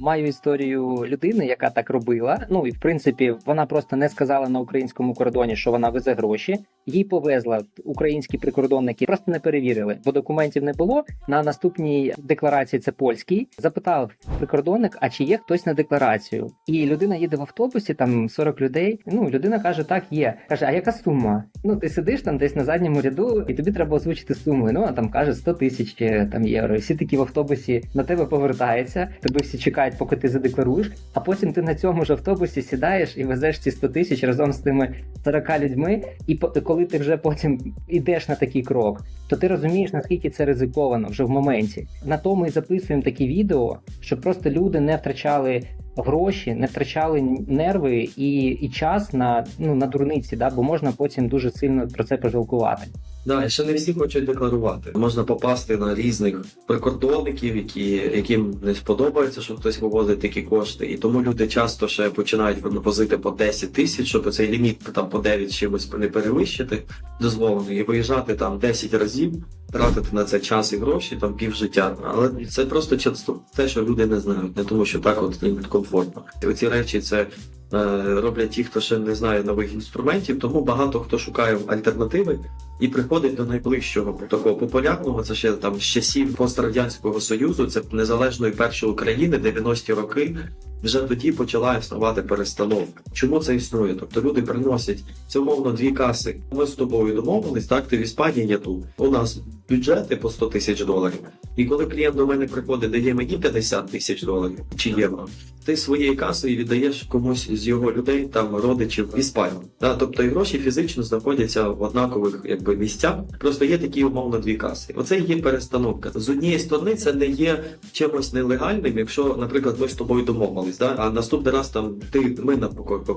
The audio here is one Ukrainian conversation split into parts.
Маю історію людини, яка так робила. Ну і в принципі, вона просто не сказала на українському кордоні, що вона везе гроші. Їй повезла українські прикордонники, просто не перевірили, бо документів не було. На наступній декларації це польський. Запитав прикордонник, а чи є хтось на декларацію? І людина їде в автобусі, там 40 людей. Ну людина каже, так є. Каже, а яка сума? Ну ти сидиш там десь на задньому ряду, і тобі треба озвучити суму. Ну а там каже 100 тисяч е, там євро. І всі такі в автобусі на тебе повертаються. Тебе всі чекають, поки ти задекларуєш. А потім ти на цьому ж автобусі сідаєш і везеш ці 100 тисяч разом з тими 40 людьми. І по- коли ти вже потім йдеш на такий крок, то ти розумієш наскільки це ризиковано вже в моменті. На тому і записуємо такі відео, щоб просто люди не втрачали. Гроші не втрачали нерви і, і час на ну на дурниці, да, бо можна потім дуже сильно про це пожалкувати. Да, ще не всі хочуть декларувати. Можна попасти на різних прикордонників, які, яким не сподобається, що хтось вивозить такі кошти. І тому люди часто ще починають возити по 10 тисяч, щоб цей ліміт там по 9 чимось не перевищити, дозволений, і виїжджати там 10 разів, тратити на це час і гроші, там пів життя. Але це просто часто те, що люди не знають, не тому що так от їм комфортно. І оці речі це. е, Роблять ті, хто ще не знає нових інструментів, тому багато хто шукає альтернативи і приходить до найближчого такого популярного. Це ще там з часів пострадянського союзу, це незалежної першої України, 90-ті роки. Вже тоді почала існувати перестановка. Чому це існує? Тобто люди приносять це умовно дві каси. Ми з тобою домовились, так ти в Іспанії, я тут. У нас бюджети по 100 тисяч доларів. І коли клієнт до мене приходить, дає мені 50 тисяч доларів чи євро, ти своєю касою віддаєш комусь з його людей, там родичів в Іспанії. Да, тобто і гроші фізично знаходяться в однакових якби місцях. Просто є такі умовно дві каси. Оце є перестановка. З однієї сторони, це не є чимось нелегальним, якщо, наприклад, ми з тобою домовились, да? а наступний раз там ти ми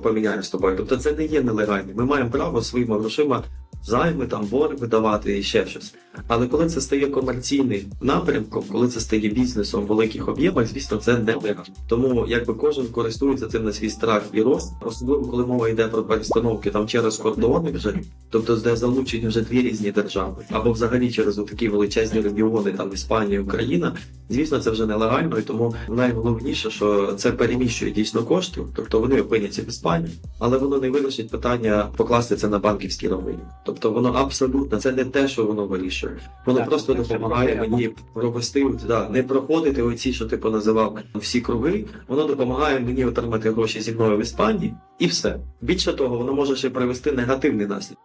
поміняємо з тобою. Тобто це не є нелегальним. Ми маємо право своїми грошима займи, там борг видавати і ще щось. Але коли це стає комерційним напрямком, коли це стає бізнесом в великих об'ємах, звісно, це не легально. Тому якби кожен користується цим на свій страх і рост, особливо коли мова йде про перестановки там через кордони вже, тобто де залучені вже дві різні держави, або взагалі через такі величезні регіони, там Іспанія, Україна. Звісно, це вже нелегально, і тому найголовніше, що це переміщує дійсно кошти, тобто вони опиняться в Іспанії, але воно не вирішить питання покласти це на банківські рахунки. Тобто воно абсолютно це не те, що воно вирішує. Воно Так, просто допомагає мені провести да, не проходити оці, що ти поназивав всі круги. Воно допомагає мені отримати гроші зі мною в Іспанії, і все. Більше того, воно може ще привести негативний наслідок.